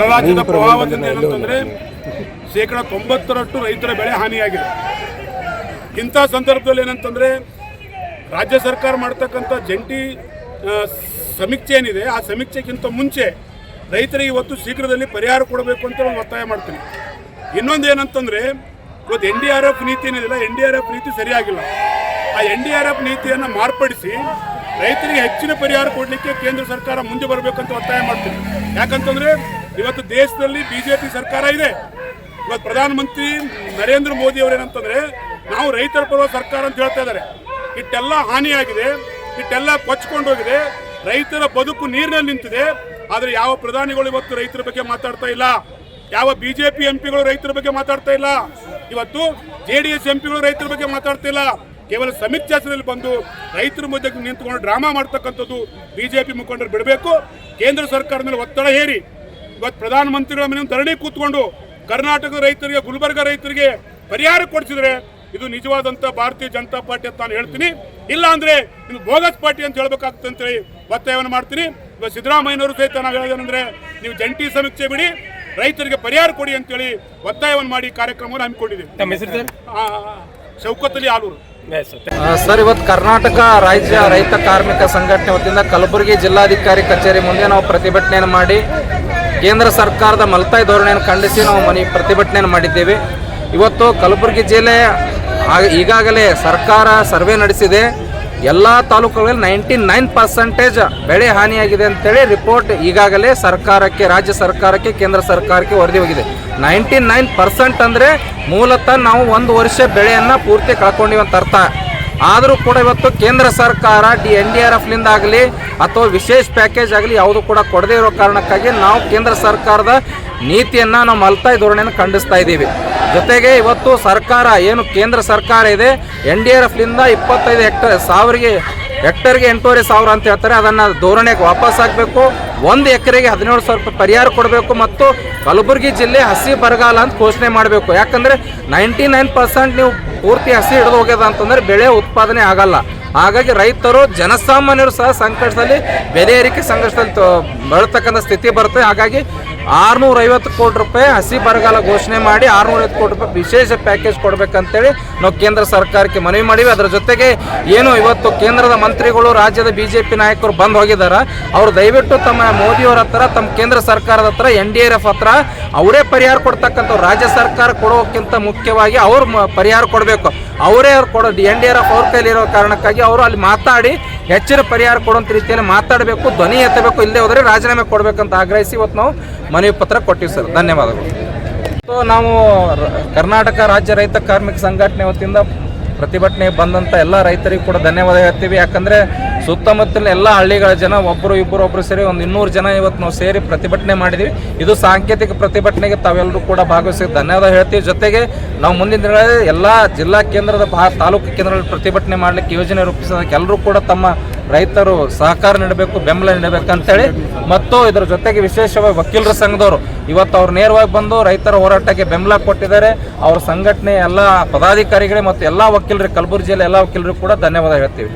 ಮೇಘರಾಜ್ಯದ ಪ್ರಭಾವದಿಂದ ಏನಂತಂದ್ರೆ ಶೇಕಡ ತೊಂಬತ್ತರಷ್ಟು ರೈತರ ಬೆಳೆ ಹಾನಿಯಾಗಿದೆ. ಇಂಥ ಸಂದರ್ಭದಲ್ಲಿ ಏನಂತಂದ್ರೆ ರಾಜ್ಯ ಸರ್ಕಾರ ಮಾಡ್ತಕ್ಕಂಥ ಜಂಟಿ ಸಮೀಕ್ಷೆ ಏನಿದೆ ಆ ಸಮೀಕ್ಷೆಗಿಂತ ಮುಂಚೆ ರೈತರಿಗೆ ಇವತ್ತು ಶೀಘ್ರದಲ್ಲಿ ಪರಿಹಾರ ಕೊಡಬೇಕು ಅಂತ ನಾನು ಒತ್ತಾಯ ಮಾಡ್ತೀನಿ. ಇನ್ನೊಂದು ಏನಂತಂದ್ರೆ ಇವತ್ತು ಎನ್ ಡಿ ಆರ್ ಎಫ್ ನೀತಿ ಏನಿದೆಯಲ್ಲ ಎನ್ ಡಿ ಆರ್ ಎಫ್ ನೀತಿ ಸರಿಯಾಗಿಲ್ಲ. ಆ ಎನ್ ಡಿ ಆರ್ ಎಫ್ ನೀತಿಯನ್ನು ಮಾರ್ಪಡಿಸಿ ರೈತರಿಗೆ ಹೆಚ್ಚಿನ ಪರಿಹಾರ ಕೊಡಲಿಕ್ಕೆ ಕೇಂದ್ರ ಸರ್ಕಾರ ಮುಂದೆ ಬರಬೇಕಂತ ಒತ್ತಾಯ ಮಾಡ್ತೀನಿ. ಯಾಕಂತಂದ್ರೆ ಇವತ್ತು ದೇಶದಲ್ಲಿ ಬಿಜೆಪಿ ಸರ್ಕಾರ ಇದೆ. ಇವತ್ತು ಪ್ರಧಾನಮಂತ್ರಿ ನರೇಂದ್ರ ಮೋದಿ ಅವರೇನಂತಂದ್ರೆ, ನಾವು ರೈತರ ಪರ ಸರ್ಕಾರ ಅಂತ ಹೇಳ್ತಾ ಇದ್ದಾರೆ. ಇಟ್ಟೆಲ್ಲ ಹಾನಿಯಾಗಿದೆ, ಇಟ್ಟೆಲ್ಲ ಕೊಚ್ಕೊಂಡು ಹೋಗಿದೆ ರೈತರ ಬದುಕು ನೀರಿನಲ್ಲಿ ನಿಂತಿದೆ. ಆದರೆ ಯಾವ ಪ್ರಧಾನಿಗಳು ಇವತ್ತು ರೈತರ ಬಗ್ಗೆ ಮಾತಾಡ್ತಾ ಇಲ್ಲ? ಯಾವ ಬಿಜೆಪಿ ಎಂಪಿಗಳು ರೈತರ ಬಗ್ಗೆ ಮಾತಾಡ್ತಾ ಇಲ್ಲ? ಇವತ್ತು ಜೆ ಡಿ ಎಸ್ ಎಂಪಿಗಳು ರೈತರ ಬಗ್ಗೆ ಮಾತಾಡ್ತಾ ಇಲ್ಲ. ಕೇವಲ ಹೆಸರಲ್ಲಿ ಬಂದು ರೈತರ ಮಧ್ಯೆ ನಿಂತುಕೊಂಡು ಡ್ರಾಮಾ ಮಾಡ್ತಕ್ಕಂಥದ್ದು ಬಿಜೆಪಿ ಮುಖಂಡರು ಬಿಡಬೇಕು. ಕೇಂದ್ರ ಸರ್ಕಾರದ ಮೇಲೆ ಒತ್ತಡ ಹೇರಿ. ಇವತ್ತು ಪ್ರಧಾನಮಂತ್ರಿಗಳ ಮೇಲೆ ಧರಣಿ ಕೂತ್ಕೊಂಡು ಕರ್ನಾಟಕದ ರೈತರಿಗೆ ಗುಲ್ಬರ್ಗ ರೈತರಿಗೆ ಪರಿಹಾರ ಕೊಡಿಸಿದ್ರೆ ಇದು ನಿಜವಾದಂಥ ಭಾರತೀಯ ಜನತಾ ಪಾರ್ಟಿ ಅಂತ ನಾನು ಹೇಳ್ತೀನಿ. ಇಲ್ಲ ಅಂದ್ರೆ ಇದು ಬೋಗಸ್ ಪಾರ್ಟಿ ಅಂತ ಹೇಳ್ಬೇಕಾಗ್ತದೆ ಅಂತೇಳಿ ಒತ್ತಾಯವನ್ನು ಮಾಡ್ತೀನಿ. ಇವತ್ತು ಸಿದ್ದರಾಮಯ್ಯನವರು ಸಹಿತ ನಾವು ಹೇಳೋದೇನೆಂದರೆ ನೀವು ಜಂಟಿ ಸಮೀಕ್ಷೆ ಬಿಡಿ ರೈತರಿಗೆ ಪರಿಹಾರ ಕೊಡಿ ಅಂತೇಳಿ ಒತ್ತಾಯವನ್ನು ಮಾಡಿ ಕಾರ್ಯಕ್ರಮವನ್ನು ಹಮ್ಮಿಕೊಂಡಿದ್ದೀವಿ. ತಮ್ಮ ಹೆಸರು ಸರ್? ಆ, ಶೌಕತ್ ಅಲಿ ಆಲೂರು ಸರ್ ಇವತ್ತು ಕರ್ನಾಟಕ ರಾಜ್ಯ ರೈತ ಕಾರ್ಮಿಕ ಸಂಘಟನೆ ವತಿಯಿಂದ ಕಲಬುರಗಿ ಜಿಲ್ಲಾಧಿಕಾರಿ ಕಚೇರಿ ಮುಂದೆ ನಾವು ಪ್ರತಿಭಟನೆಯನ್ನು ಮಾಡಿ ಕೇಂದ್ರ ಸರ್ಕಾರದ ಮಲತಾಯಿ ಧೋರಣೆಯನ್ನು ಖಂಡಿಸಿ ನಾವು ಮನೆ ಪ್ರತಿಭಟನೆಯನ್ನು ಮಾಡಿದ್ದೇವೆ. ಇವತ್ತು ಕಲಬುರಗಿ ಜಿಲ್ಲೆ ಈಗಾಗಲೇ ಸರ್ಕಾರ ಸರ್ವೆ ನಡೆಸಿದೆ. ಎಲ್ಲ ತಾಲೂಕುಗಳಲ್ಲಿ ನೈಂಟಿ ನೈನ್ ಪರ್ಸೆಂಟೇಜ್ ಬೆಳೆ ಹಾನಿಯಾಗಿದೆ ಅಂತೇಳಿ ರಿಪೋರ್ಟ್ ಈಗಾಗಲೇ ಸರ್ಕಾರಕ್ಕೆ, ರಾಜ್ಯ ಸರ್ಕಾರಕ್ಕೆ, ಕೇಂದ್ರ ಸರ್ಕಾರಕ್ಕೆ ವರದಿ ಹೋಗಿದೆ. ನೈಂಟಿ ನೈನ್ ಪರ್ಸೆಂಟ್ ಅಂದರೆ ಮೂಲತಃ ನಾವು ಒಂದು ವರ್ಷ ಬೆಳೆಯನ್ನು ಪೂರ್ತಿ ಕಳ್ಕೊಂಡಿವಂತ ಅರ್ಥ. ಆದರೂ ಕೂಡ ಇವತ್ತು ಕೇಂದ್ರ ಸರ್ಕಾರ ಡಿ ಎನ್ ಡಿ ಆರ್ ಎಫ್ಲಿಂದ ಆಗಲಿ ಅಥವಾ ವಿಶೇಷ ಪ್ಯಾಕೇಜ್ ಆಗಲಿ ಯಾವುದು ಕೂಡ ಕೊಡದೇ ಇರೋ ಕಾರಣಕ್ಕಾಗಿ ನಾವು ಕೇಂದ್ರ ಸರ್ಕಾರದ ನೀತಿಯನ್ನು ನಾವು ಮಲ್ತಾಯಿ ಧೋರಣೆಯನ್ನು ಖಂಡಿಸ್ತಾ ಇದ್ದೀವಿ. ಜೊತೆಗೆ ಇವತ್ತು ಸರ್ಕಾರ, ಏನು ಕೇಂದ್ರ ಸರ್ಕಾರ ಇದೆ ಎನ್ ಡಿ ಆರ್ ಎಫ್ಲಿಂದ ಇಪ್ಪತ್ತೈದು ಹೆಕ್ಟರ್ ಸಾವಿರಿಗೆ ಹೆಕ್ಟರ್ಗೆ ಎಂಟೂವರೆ ಸಾವಿರ ಅಂತ ಹೇಳ್ತಾರೆ. ಅದನ್ನು ಧೋರಣೆಗೆ ವಾಪಸ್ ಆಗಬೇಕು ಒಂದು ಎಕರೆಗೆ ಹದಿನೇಳು ಸಾವಿರ ರೂಪಾಯಿ ಪರಿಹಾರ ಕೊಡಬೇಕು ಮತ್ತು ಕಲಬುರಗಿ ಜಿಲ್ಲೆ ಹಸಿ ಬರಗಾಲ ಅಂತ ಘೋಷಣೆ ಮಾಡಬೇಕು. ಯಾಕಂದರೆ ನೈಂಟಿ ನೈನ್ ಪರ್ಸೆಂಟ್ ನೀವು ಪೂರ್ತಿ ಹಸಿ ಹಿಡಿದು ಹೋಗ್ಯದ ಅಂತಂದರೆ ಬೆಳೆ ಉತ್ಪಾದನೆ ಆಗಲ್ಲ. ಹಾಗಾಗಿ ರೈತರು ಜನಸಾಮಾನ್ಯರು ಸಹ ಸಂಕಷ್ಟದಲ್ಲಿ ಬೆಲೆ ಏರಿಕೆ ಸಂಕಷ್ಟದಲ್ಲಿ ಬರತಕ್ಕಂಥ ಸ್ಥಿತಿ ಬರುತ್ತೆ. ಹಾಗಾಗಿ ಆರುನೂರ ಐವತ್ತು ಕೋಟಿ ರೂಪಾಯಿ ಹಸಿ ಬರಗಾಲ ಘೋಷಣೆ ಮಾಡಿ ಆರುನೂರ ಐವತ್ತು ಕೋಟಿ ರೂಪಾಯಿ ವಿಶೇಷ ಪ್ಯಾಕೇಜ್ ಕೊಡಬೇಕಂತೇಳಿ ನಾವು ಕೇಂದ್ರ ಸರ್ಕಾರಕ್ಕೆ ಮನವಿ ಮಾಡಿವಿ. ಅದರ ಜೊತೆಗೆ ಏನು ಇವತ್ತು ಕೇಂದ್ರದ ಮಂತ್ರಿಗಳು, ರಾಜ್ಯದ ಬಿ ಜೆ ಪಿ ನಾಯಕರು ಬಂದು ಹೋಗಿದ್ದಾರೆ ಅವರು ದಯವಿಟ್ಟು ತಮ್ಮ ಮೋದಿಯವರ ಹತ್ರ, ತಮ್ಮ ಕೇಂದ್ರ ಸರ್ಕಾರದ ಹತ್ರ, ಎನ್ ಡಿ ಆರ್ ಎಫ್ ಹತ್ರ ಅವರೇ ಪರಿಹಾರ ಕೊಡ್ತಕ್ಕಂಥ ರಾಜ್ಯ ಸರ್ಕಾರ ಕೊಡೋಕ್ಕಿಂತ ಮುಖ್ಯವಾಗಿ ಅವರು ಪರಿಹಾರ ಕೊಡಬೇಕು. ಅವರೇ ಅವ್ರು ಕೊಡೋ ಎನ್ ಡಿ ಆರ್ ಎಫ್ ಅವ್ರ ಕೈಲಿರೋ ಕಾರಣಕ್ಕಾಗಿ ಅವರು ಅಲ್ಲಿ ಮಾತಾಡಿ ಹೆಚ್ಚಿನ ಪರಿಹಾರ ಕೊಡುವಂಥ ರೀತಿಯಲ್ಲಿ ಮಾತಾಡಬೇಕು, ಧ್ವನಿ ಎತ್ತಬೇಕು, ಇಲ್ಲದೆ ಹೋದರೆ ರಾಜೀನಾಮೆ ಕೊಡಬೇಕಂತ ಆಗ್ರಹಿಸಿ ಇವತ್ತು ನಾವು ಮನವಿ ಪತ್ರ ಕೊಟ್ಟಿವಿ ಸರ್. ಧನ್ಯವಾದಗಳು. ಸೊ ನಾವು ಕರ್ನಾಟಕ ರಾಜ್ಯ ರೈತ ಕಾರ್ಮಿಕ ಸಂಘಟನೆ ವತಿಯಿಂದ ಪ್ರತಿಭಟನೆ ಬಂದಂಥ ಎಲ್ಲ ರೈತರಿಗೂ ಕೂಡ ಧನ್ಯವಾದ ಹೇಳ್ತೀವಿ. ಯಾಕಂದರೆ ಸುತ್ತಮುತ್ತಲಿನ ಎಲ್ಲ ಹಳ್ಳಿಗಳ ಜನ ಒಬ್ಬರು ಇಬ್ಬರು ಒಬ್ಬರು ಸೇರಿ ಒಂದು ಇನ್ನೂರು ಜನ ಇವತ್ತು ನಾವು ಸೇರಿ ಪ್ರತಿಭಟನೆ ಮಾಡಿದ್ವಿ. ಇದು ಸಾಂಕೇತಿಕ ಪ್ರತಿಭಟನೆಗೆ ತಾವೆಲ್ಲರೂ ಕೂಡ ಭಾಗವಹಿಸಿ ಧನ್ಯವಾದ ಹೇಳ್ತೀವಿ. ಜೊತೆಗೆ ನಾವು ಮುಂದಿನ ದಿನಗಳಲ್ಲಿ ಎಲ್ಲ ಜಿಲ್ಲಾ ಕೇಂದ್ರದ, ತಾಲೂಕು ಕೇಂದ್ರಗಳಲ್ಲಿ ಪ್ರತಿಭಟನೆ ಮಾಡಲಿಕ್ಕೆ ಯೋಜನೆ ರೂಪಿಸೋದಕ್ಕೆ ಎಲ್ಲರೂ ಕೂಡ ತಮ್ಮ ರೈತರು ಸಹಕಾರ ನೀಡಬೇಕು, ಬೆಂಬಲ ನೀಡಬೇಕು ಅಂತೇಳಿ. ಮತ್ತು ಇದರ ಜೊತೆಗೆ ವಿಶೇಷವಾಗಿ ವಕೀಲರ ಸಂಘದವರು. ಇವತ್ತು ಅವ್ರು ನೇರವಾಗಿ ಬಂದು ರೈತರ ಹೋರಾಟಕ್ಕೆ ಬೆಂಬಲ ಕೊಟ್ಟಿದ್ದಾರೆ. ಅವ್ರ ಸಂಘಟನೆ ಎಲ್ಲ ಪದಾಧಿಕಾರಿಗಳೇ ಮತ್ತು ಎಲ್ಲ ವಕೀಲರಿಗೆ ಕಲಬುರಗಿ ಜಿಲ್ಲೆ ಎಲ್ಲ ವಕೀಲರು ಕೂಡ ಧನ್ಯವಾದ ಹೇಳ್ತೀವಿ.